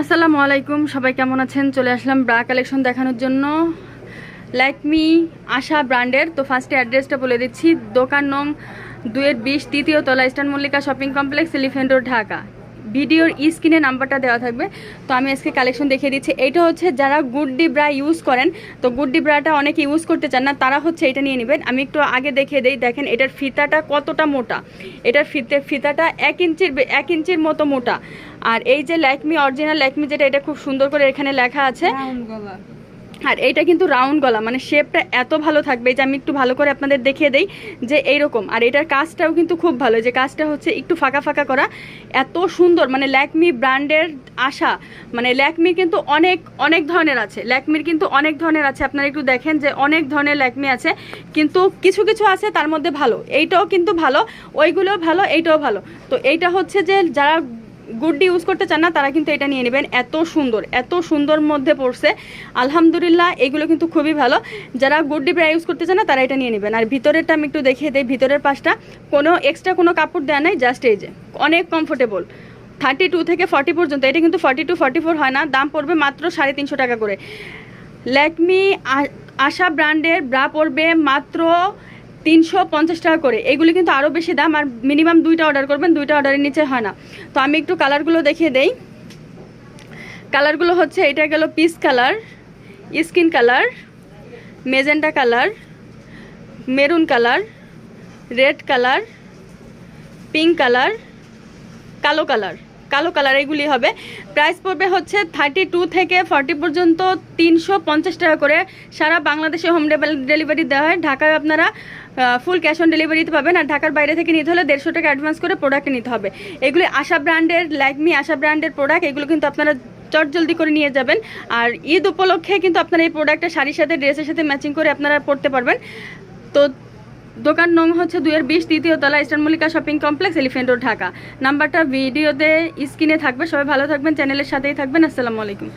আসসালামু আলাইকুম, সবাই কেমন আছেন? চলে আসলাম ব্রা কালেকশন দেখানোর জন্য। ল্যাকমি আশা ব্র্যান্ডের, তো ফার্স্টে অ্যাড্রেসটা বলে দিচ্ছি। দোকান নং দুয়ের বিশ, তৃতীয় তলা Eastern Mallika Shopping Complex Elephant Road, Dhaka. ভিডিওর স্ক্রিনে নাম্বারটা দেওয়া থাকবে। তো আমি আজকে কালেকশন দেখিয়ে দিচ্ছি। এটা হচ্ছে যারা গুডডি ব্রা ইউজ করেন, তো গুডডি ব্রাটা অনেকে ইউজ করতে চান না, তারা হচ্ছে এটা নিয়ে নেবেন। আমি একটু আগে দেখিয়ে দিই, দেখেন এটার ফিতাটা কতটা মোটা। এটার ফিতে, ফিতাটা এক ইঞ্চির এক ইঞ্চির মতো মোটা। আর এই যে ল্যাকমি অরিজিনাল ল্যাকমি যেটা, এটা খুব সুন্দর করে এখানে লেখা আছে। আর এইটা কিন্তু রাউন্ড গলা মানে শেপটা এত ভালো থাকবে যে আমি একটু ভালো করে আপনাদের দেখিয়ে দেই যে এইরকম। আর এটার কাজটাও কিন্তু খুব ভালো যে কাজটা হচ্ছে একটু ফাঁকা ফাঁকা করা। এত সুন্দর মানে ল্যাকমি ব্র্যান্ডের আশা মানে ল্যাকমির কিন্তু অনেক অনেক ধরনের আছে। ল্যাকমির কিন্তু অনেক ধরনের আছে, আপনারা একটু দেখেন যে অনেক ধরনের ল্যাকমি আছে, কিন্তু কিছু কিছু আছে তার মধ্যে ভালো। এইটাও কিন্তু ভালো, ওইগুলোও ভালো, এইটাও ভালো। তো এইটা হচ্ছে যে যারা গুডডি ইউজ করতে চান না, তারা কিন্তু এটা নিয়ে নেবেন। এত সুন্দর এত সুন্দর মধ্যে পড়ছে। আলহামদুলিল্লাহ, এগুলো কিন্তু খুবই ভালো। যারা গুড্ডি প্রায় ইউজ করতে চান না, তারা এটা নিয়ে নেবেন। আর ভিতরেরটা আমি একটু দেখিয়ে দিই, ভিতরের পাশটা। কোনো এক্সট্রা কোনো কাপড় দেওয়া নাই জাস্ট এই যে, অনেক কমফোর্টেবল থার্টি টু থেকে ফর্টি পর্যন্ত, এটা কিন্তু ফর্টি টু ফর্টি ফোর হয় না, দাম পড়বে মাত্র সাড়ে তিনশো টাকা করে। ল্যাকমি আশা ব্র্যান্ডের ব্রা পড়বে মাত্র তিনশো পঞ্চাশ টাকা করে। এগুলি কিন্তু আরও বেশি দাম, আর মিনিমাম দুইটা অর্ডার করবেন, দুইটা অর্ডারের নিচে হয় না। তো আমি একটু কালারগুলো দেখিয়ে দেই। কালারগুলো হচ্ছে, এটা গেল piece colour skin colour magenta colour maroon colour red colour pink colour কালো কালার কালো কালার এগুলি হবে। প্রাইস পড়বে হচ্ছে থার্টি টু থেকে ফর্টি পর্যন্ত তিনশো পঞ্চাশ টাকা করে। সারা বাংলাদেশে হোম ডেলিভারি দেওয়া হয়। ঢাকায় আপনারা ফুল ক্যাশ অন ডেলিভারিতে পাবেন। আর ঢাকার বাইরে থেকে নিতে হলে দেড়শো টাকা অ্যাডভান্স করে প্রোডাক্ট নিতে হবে। এগুলি আশা ব্র্যান্ডের ল্যাকমি আশা ব্র্যান্ডের প্রোডাক্ট এগুলো কিন্তু আপনারা চট জলদি করে নিয়ে যাবেন। আর ঈদ উপলক্ষে কিন্তু আপনারা এই প্রোডাক্টটা শাড়ির সাথে ড্রেসের সাথে ম্যাচিং করে আপনারা পরতে পারবেন। তো দোকান নং হচ্ছে দুয়ের বিশ দ্বিতীয় তলা Eastern Mallika Shopping Complex Elephant Road, Dhaka. নাম্বারটা ভিডিওতে স্ক্রিনে থাকবে। সবাই ভালো থাকবেন, চ্যানেলের সাথেই থাকবেন। আসসালামু আলাইকুম।